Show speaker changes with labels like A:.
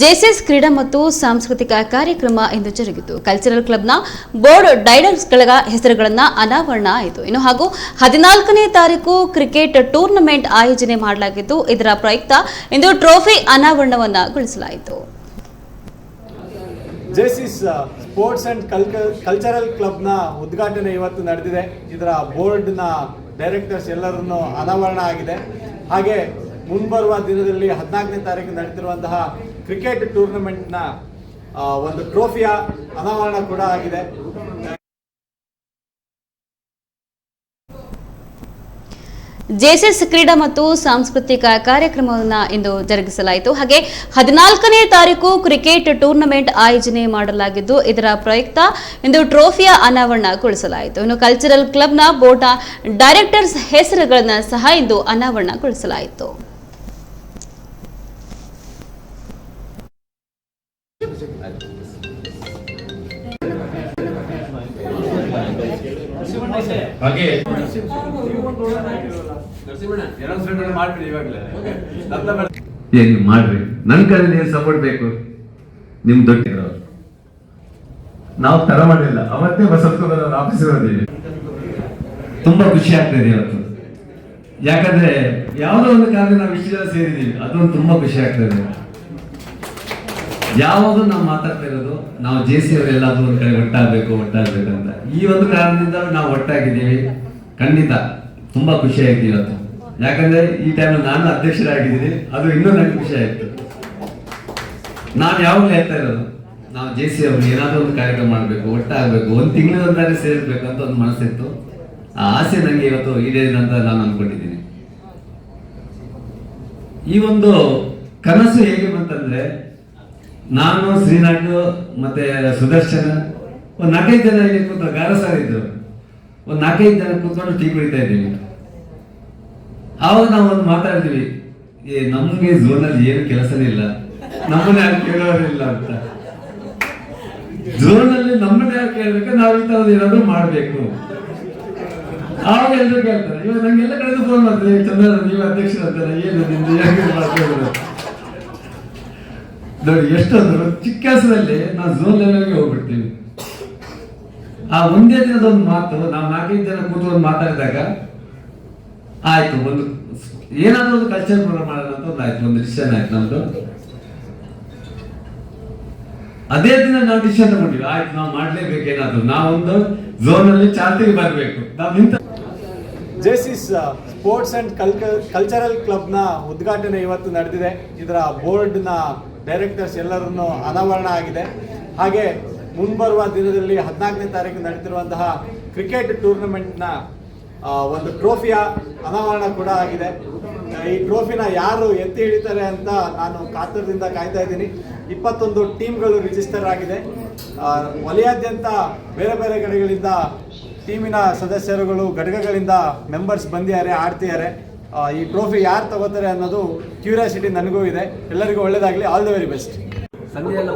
A: JSS ಕ್ರೀಡಾ ಮತ್ತು ಸಾಂಸ್ಕೃತಿಕ ಕಾರ್ಯಕ್ರಮ ಇಂದು ಜರುಗಿತು. ಕಲ್ಚರಲ್ ಕ್ಲಬ್ನ ಬೋರ್ಡ್ ಡೈರೆಕ್ಟರ್ಸ್ಗಳ ಹೆಸರುಗಳನ್ನು ಅನಾವರಣ ಆಯಿತು. ಇನ್ನು ಹಾಗೂ ಹದಿನಾಲ್ಕನೇ ತಾರೀಕು ಕ್ರಿಕೆಟ್ ಟೂರ್ನಮೆಂಟ್ ಆಯೋಜನೆ ಮಾಡಲಾಗಿದ್ದು, ಇದರ ಪ್ರಯುಕ್ತ ಇಂದು ಟ್ರೋಫಿ ಅನಾವರಣವನ್ನಗೊಳಿಸಲಾಯಿತು
B: ಜೆಸಿಸ್ ಸ್ಪೋರ್ಟ್ಸ್ ಅಂಡ್ ಕಲ್ಚರಲ್ ಕ್ಲಬ್ನ ಉದ್ಘಾಟನೆ ಇವತ್ತು ನಡೆದಿದೆ. ಇದರ ಬೋರ್ಡ್ನ ಡೈರೆಕ್ಟರ್ಸ್ ಎಲ್ಲರನ್ನು ಅನಾವರಣ ಆಗಿದೆ. ಹಾಗೆ ಮುಂಬರುವ ದಿನದಲ್ಲಿ ಹದಿನಾಲ್ಕನೇ ತಾರೀಕು ನಡೆದಿರುವಂತಹ ಕ್ರಿಕೆಟ್ ಟೂರ್ನಮೆಂಟ್ನ ಒಂದು ಟ್ರೋಫಿಯ ಅನಾವರಣ ಕೂಡ ಆಗಿದೆ.
A: ಜೆಎಸ್ಎಸ್ ಕ್ರೀಡಾ ಮತ್ತು ಸಾಂಸ್ಕೃತಿಕ ಕಾರ್ಯಕ್ರಮವನ್ನು ಇಂದು ಜರುಗಿಸಲಾಯಿತು. ಹಾಗೆ ಹದಿನಾಲ್ಕನೇ ತಾರೀಕು ಕ್ರಿಕೆಟ್ ಟೂರ್ನಮೆಂಟ್ ಆಯೋಜನೆ ಮಾಡಲಾಗಿದ್ದು, ಇದರ ಪ್ರಯುಕ್ತ ಇಂದು ಟ್ರೋಫಿಯ ಅನಾವರಣಗೊಳಿಸಲಾಯಿತು. ಇನ್ನು ಕಲ್ಚರಲ್ ಕ್ಲಬ್ನ ಬೋರ್ಡ್ನ ಡೈರೆಕ್ಟರ್ಸ್ ಹೆಸರುಗಳನ್ನು ಸಹ ಇಂದು ಅನಾವರಣಗೊಳಿಸಲಾಯಿತು.
C: ಏನು ಮಾಡ್ರಿ? ನನ್ ಕಡೆ ನೀವು ಸಪೋರ್ಟ್ ಬೇಕು? ನಿಮ್ ದೊಡ್ಡ ನಾವು ತರ ಮಾಡಿಲ್ಲ. ಅವತ್ತೇ ಬಸವಪ್ಪ ಆಫೀಸ್ ಬಂದಿವಿ ತುಂಬಾ ಖುಷಿ ಆಗ್ತಿದೆ ಇವತ್ತು. ಯಾಕಂದ್ರೆ ಯಾವುದೋ ಒಂದು ಕಾರಣ ನಾವು ಇಷ್ಟು ಸೇರಿದೀವಿ. ಅದೊಂದು ತುಂಬಾ ಖುಷಿ ಆಗ್ತದೆ ಯಾವುದು ನಾವು ಮಾತಾಡ್ತಾ ಇರೋದು, ನಾವು ಜೆ ಸಿ ಅವರೆಲ್ಲಾದ್ರೂ ಒಂದ್ ಕಡೆ ಒಟ್ಟಾಗಬೇಕು ಒಟ್ಟಾಗಬೇಕು ಅಂತ. ಈ ಒಂದು ಕಾರಣದಿಂದ ನಾವು ಒಟ್ಟಾಗಿದ್ದೀವಿ. ಖಂಡಿತ. ತುಂಬಾ ಖುಷಿ ಆಯ್ತು ಇವತ್ತು. ಯಾಕಂದ್ರೆ ಈ ಟೈಮ್ ನಾನು ಅಧ್ಯಕ್ಷರಾಗಿದ್ದೀನಿ. ಅದು ಇನ್ನೂ ನನಗೆ ಖುಷಿ ಆಯ್ತು. ನಾನು ಯಾವಾಗಲೂ ಹೇಳ್ತಾ ಇರೋದು, ನಾವು ಜೆ ಸಿ ಅವ್ರು ಏನಾದ್ರೂ ಒಂದು ಕಾರ್ಯಕ್ರಮ ಮಾಡಬೇಕು, ಒಟ್ಟಾಗಬೇಕು, ಒಂದು ತಿಂಗಳ ಒಂದಾದ್ರೆ ಸೇರ್ಬೇಕು ಅಂತ ಒಂದು ಮನಸ್ಸಿತ್ತು. ಆ ಆಸೆ ನನಗೆ ಇವತ್ತು ಈಡೇರಿದೆ ಅಂತ ನಾನು ಅನ್ಕೊಂಡಿದ್ದೀನಿ. ಈ ಒಂದು ಕನಸು ಹೇಗೆ ಬಂತಂದ್ರೆ ನಾನು ಶ್ರೀನಾಥ್ ಮತ್ತೆ ಸುದರ್ಶನ, ಒಂದ್ ನಾಲ್ಕೈದು ಜನ ಇಲ್ಲಿ ಕೂತ ಗಾರ ಇದ್ರು. ಒಂದ್ ನಾಲ್ಕೈದು ಜನ ಕೂತ್ಕೊಂಡು ಟೀ ಕುಡಿತಾ ಇದ್ದೀವಿ. ಆವಾಗ ನಾವು ಒಂದು ಮಾತಾಡಿದ್ವಿ ಏ, ನಮ್ಗೆ ಝೋನಲ್ಲಿ ಏನು ಕೆಲಸನೇ ಇಲ್ಲ. ನಮ್ಮನ್ನ ಯಾರು ಕೇಳೋರಿಲ್ಲ ಅಂತ. ಝೋನಲ್ಲಿ ನಮ್ಮನ್ನ ಯಾರು ಕೇಳಬೇಕು, ನಾವು ಇಂಥದ್ದು ಏನಾದರೂ ಮಾಡ್ಬೇಕು. ಆವಾಗ ಎಲ್ರು ಕೇಳ್ತಾರೆ, ಇವಾಗ ನಂಗೆಲ್ಲ ಕಡೆದು ಫೋನ್ ಮಾಡ್ತಾರೆ ಚಂದ್ರ ನೀವು ಅಧ್ಯಕ್ಷರು ಅಂತಾರೆ? ಏನು ನಿಮ್ದು? ಹೇಗೆ ಮಾಡ್ತಿರೋದು ನೋಡಿ, ಎಷ್ಟೊಂದು ಚಿಕ್ಕ ಹೆಸರಲ್ಲಿ ನಾವು ಝೋನ್ ಲೆವೆಲ್ಗೆ ಹೋಗ್ಬಿಡ್ತೀವಿ ಆ ಒಂದೇ ದಿನದ ಒಂದು ಮಾತು ನಾವು ನಾಲ್ಕೈದು ಜನ ಕೂತ್ಕೊಂಡು ಮಾತಾಡಿದಾಗ ಆಯ್ತು, ಒಂದು ಏನಾದ್ರೂ ಒಂದು ಕಲ್ಚರ್ ಪ್ರೋಗ್ರಾಮ್ ಮಾಡೋಣ ಅಂತ ಒಂದು ಆಯ್ತು, ಒಂದು ಡಿಸಿಷನ್ ಆಯ್ತು ನಮ್ದು. ಅದೇ ದಿನ ನಾವು ಡಿಸಿಷನ್ ತಗೊಂಡಿವಿ, ಆಯ್ತು, ನಾವು ಮಾಡ್ಲೇಬೇಕು ಏನಾದ್ರು. ನಾವೊಂದು ಝೋನ್ ಅಲ್ಲಿ ಚಾಲ್ತಿಗೆ ಬರಬೇಕು. ನಾವು ಇಂತ
B: ಜೆಸಿಸ್ ಸ್ಪೋರ್ಟ್ಸ್ ಅಂಡ್ ಕಲ್ಚರಲ್ ಕ್ಲಬ್ನ ಉದ್ಘಾಟನೆ ಇವತ್ತು ನಡೆದಿದೆ. ಇದರ ಬೋರ್ಡ್ನ ಡೈರೆಕ್ಟರ್ಸ್ ಎಲ್ಲರನ್ನು ಅನಾವರಣ ಆಗಿದೆ. ಹಾಗೆ ಮುಂಬರುವ ದಿನದಲ್ಲಿ ಹದಿನಾಲ್ಕನೇ ತಾರೀಕು ನಡೀತಿರುವಂತಹ ಕ್ರಿಕೆಟ್ ಟೂರ್ನಮೆಂಟ್ನ ಒಂದು ಟ್ರೋಫಿಯ ಅನಾವರಣ ಕೂಡ ಆಗಿದೆ. ಈ ಟ್ರೋಫಿನ ಯಾರು ಎತ್ತಿ ಹಿಡಿತಾರೆ ಅಂತ ನಾನು ಕಾತರದಿಂದ ಕಾಯ್ತಾ ಇದ್ದೀನಿ. ಇಪ್ಪತ್ತೊಂದು ಟೀಮ್ಗಳು ರಿಜಿಸ್ಟರ್ ಆಗಿದೆ. ವಲಯಾದ್ಯಂತ ಬೇರೆ ಬೇರೆ ಕಡೆಗಳಿಂದ ಟೀಮಿನ ಸದಸ್ಯರುಗಳು, ಘಟಕಗಳಿಂದ ಮೆಂಬರ್ಸ್ ಬಂದಿದ್ದಾರೆ, ಆಡ್ತಿದ್ದಾರೆ. ಈ ಟ್ರೋಫಿ ಯಾರು ತಗೋತಾರೆ ಅನ್ನೋದು ಕ್ಯೂರಿಯಾಸಿಟಿ ನನಗೂ ಇದೆ. ಎಲ್ಲರಿಗೂ ಒಳ್ಳೇದಾಗಲಿ. ಆಲ್ ದ ವೆರಿ ಬೆಸ್ಟ್
D: ಸಂಜೆ ಎಲ್ಲ